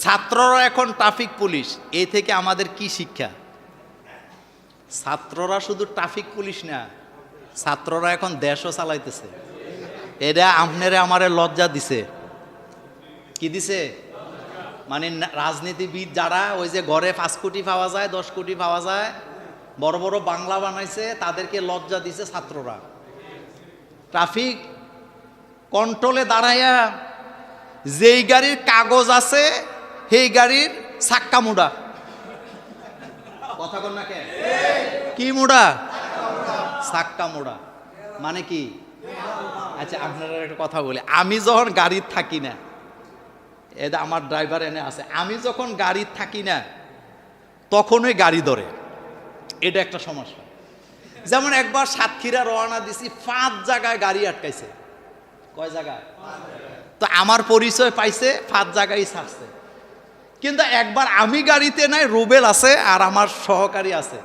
ছাত্ররা এখন traffic police এই থেকে আমাদের কি শিক্ষা? ছাত্ররা শুধু ট্রাফিক পুলিশ না, ছাত্ররা এখন দেশও চালাইতেছে। এটা আপনারে আমারে লজ্জা দিছে। কি দিছে? মানে রাজনীতিবিদ যারা, ওই যে ঘরে পাঁচ কোটি পাওয়া যায়, দশ কোটি পাওয়া যায়, বড় বড় বাংলা বানাইছে, তাদেরকে লজ্জা দিছে ছাত্ররা। ট্রাফিক কন্ট্রোলে দাঁড়াইয়া যেই গাড়ির কাগজ আছে সেই গাড়ির সাক্কা মুড়া। কথা কন না কেন কি মুড়া? সাক্কা মুড়া। মানে কি? আচ্ছা আপনারা একটা কথা বলি। আমি যখন গাড়ির থাকি না এটা আমার ড্রাইভার এনে আছে আমি যখন গাড়ির থাকি না তখনই গাড়ি ধরে। এটা একটা সমস্যা। যেমন একবার সাতক্ষীরা রওনা দিছি পাঁচ জায়গায় গাড়ি আটকাইছে। কয় জায়গায়? তো আমার পরিচয় পাইছে পাঁচ জায়গায় ছাড়ছে। কিন্তু একবার আমি গাড়িতে নাই, রুবেল আছে আর আমার সহকারী আছে।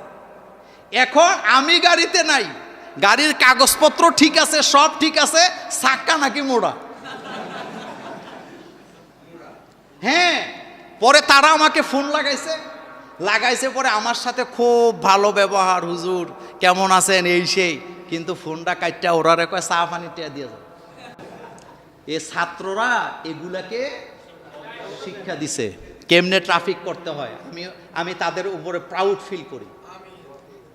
এখন আমি গাড়িতে নাই, গাড়ির কাগজপত্র ঠিক আছে, সব ঠিক আছে চাক্কা নাকি মোড়া? হ্যাঁ পরে তারা আমাকে ফোন লাগাইছে। লাগাইছে পরে আমার সাথে খুব ভালো ব্যবহার, হুজুর, কেমন আছেন, এই সেই। কিন্তু ফোনটা কাটটা ওরা কয়, চা, পানি, টিয়া দিয়ে যাও। এ ছাত্ররা এগুলাকে শিক্ষা দিছে। কেমনে ট্রাফিক করতে হয়, আমি আমি তাদের উপরে প্রাউড ফিল করি।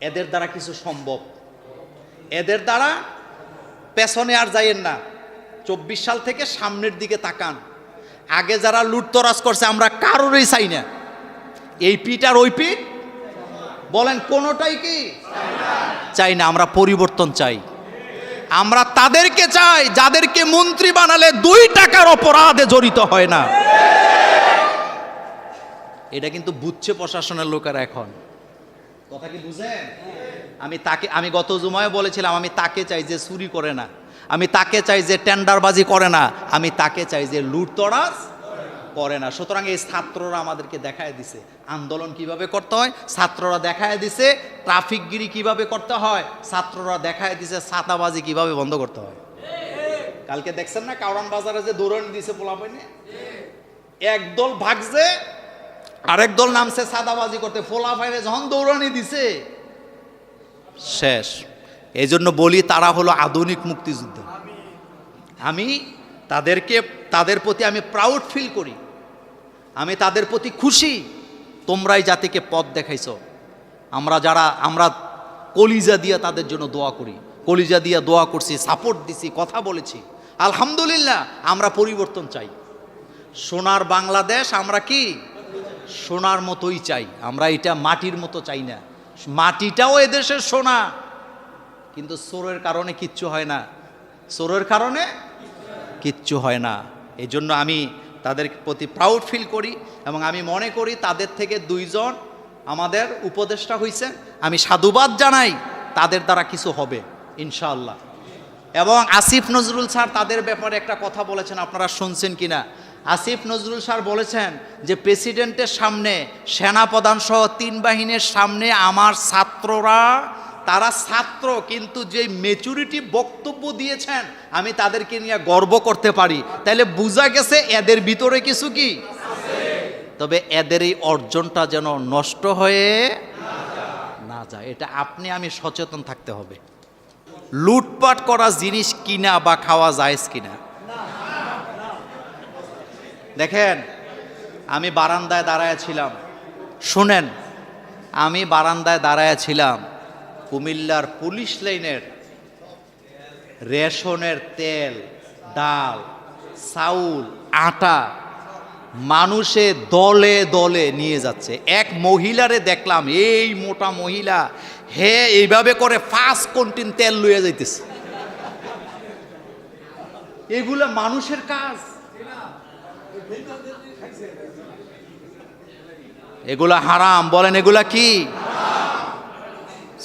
এদের দ্বারা কিছু সম্ভব। এদের দ্বারা পেছনে আর যাইয়েন না। চব্বিশ সাল থেকে সামনের দিকে তাকান। আগে যারা লুটতরাজ করছে, আমরা কারোরই চাই না। এই পিঠ আর ওই পিঠ? বলেন, কোনোটাই কি? চাই না, আমরা পরিবর্তন চাই। আমরা তাদেরকে চাই, যাদেরকে মন্ত্রী বানালে দুই টাকার অপরাধে জড়িত হয় না। এটা কিন্তু বুঝছে প্রশাসনের লোকেরা এখন। কথা কি বুঝেন? আমি তাকে, আমি গত জুমায় বলেছিলাম, আমি তাকে চাই যে চুরি করে না। আমি তাকে চাই যে টেন্ডারবাজি করে না। আমি তাকে চাই যে লুটতরাজ করে না। সুতরাং এই ছাত্ররা আমাদেরকে দেখায় দিছে। আন্দোলন কীভাবে করতে হয়? ছাত্ররা দেখায় দিছে, ট্রাফিকগিরি কীভাবে করতে হয়? ছাত্ররা দেখায় দিছে, ছাতাবাজি কীভাবে বন্ধ করতে হয়? কালকে দেখছেন না কাউরান বাজারে যে দৌড়ানি দিছে পোলাপাইনে? একদল ভাগছে আরেক দল নামছে সাদাবাজি করতে, ফোলা ফাইরে যখন দৌড়ানি দিছে। শেষ। এই জন্য বলি তারা হলো আধুনিক মুক্তিযুদ্ধ। আমি তাদেরকে, তাদের প্রতি আমি প্রাউড ফিল করি। আমি তাদের প্রতি খুশি। তোমরাই জাতিকে পথ দেখাইছ। আমরা যারা, আমরা কলিজা দিয়ে তাদের জন্য দোয়া করি। কলিজা দিয়ে দোয়া করছি সাপোর্ট দিছি, কথা বলেছি। আলহামদুলিল্লাহ, আমরা পরিবর্তন চাই। সোনার বাংলাদেশ, আমরা কি? সোনার মতোই চাই। আমরা এটা মাটির মতো চাই না। মাটিটাও এদেশের সোনা। কিন্তু সোরের কারণে কিচ্ছু হয় না। সোরের কারণে কিচ্ছু হয় না। এই জন্য আমি তাদের প্রতি প্রাউড ফিল করি এবং আমি মনে করি তাদের থেকে দুইজন আমাদের উপদেষ্টা হয়েছে আমি সাধুবাদ জানাই, তাদের দ্বারা কিছু হবে, ইনশাআল্লাহ। এবং আসিফ নজরুল স্যার তাদের ব্যাপারে একটা কথা বলেছেন, আপনারা শুনছেন কিনা? আসিফ নজরুল স্যার বলেছেন যে প্রেসিডেন্টের সামনে সেনাপ্রধান সহ তিন বাহিনীর সামনে আমার ছাত্ররা, তারা ছাত্র, কিন্তু যে মেচুরিটি বক্তব্য দিয়েছেন, আমি তাদেরকে নিয়ে গর্ব করতে পারি। তাহলে বোঝা গেছে এদের ভিতরে কিছু কি? তবে এদের এই অর্জনটা যেন নষ্ট হয়ে না যায়, এটা আপনি, আমি সচেতন থাকতে হবে। লুটপাট করা জিনিস কিনা বা খাওয়া যায় কিনা? দেখেন, আমি বারান্দায় দাঁড়ায় ছিলাম। শুনেন, আমি বারান্দায় দাঁড়ায় ছিলাম কুমিল্লার পুলিশ লাইনের রেশনের তেল, ডাল, চাউল, আটা মানুষে দলে দলে নিয়ে যাচ্ছে। এক মহিলারে দেখলাম, এই মোটা মহিলা, হে, এইভাবে করে ফার্স্ট কন্টিন তেল লইয়া যাইতেছে। এগুলা মানুষের কাজ। এগুলা হারাম, বলেন এগুলা কি?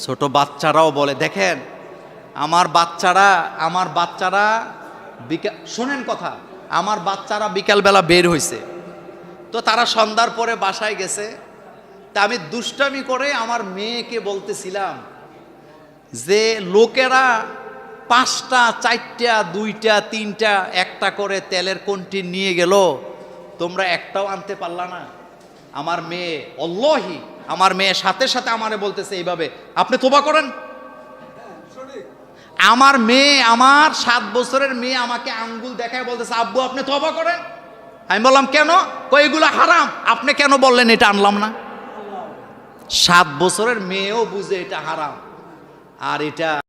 ছোট বাচ্চারাও বলে, দেখেন, আমার বাচ্চারা আমার বাচ্চারা শোনেন কথা, আমার বাচ্চারা বিকালবেলা বের হয়েছে তো তারা সন্ধ্যার পরে বাসায় গেছে। তা আমি দুষ্টামি করে আমার মেয়েকে বলতেছিলাম যে, লোকেরা পাঁচটা, চারটা, দুইটা, তিনটা, একটা করে তেলের কন্টি নিয়ে গেল। তোমরা একটাও আনতে পারলা না। আমার মেয়ে, অল্লাহি, আমার মেয়ে সাথে সাথে আমারে বলতেছে এইভাবে, আপনি তোবা করেন? আমার মেয়ে, আমার সাত বছরের মেয়ে আমাকে আঙ্গুল দেখায় বলতেছে, আব্বু, আপনি তবা করেন? আমি বললাম, কেন? কই এগুলো হারাম। আপনি কেন বললেন এটা আনলাম না? সাত বছরের মেয়েও বুঝে এটা হারাম। আর এটা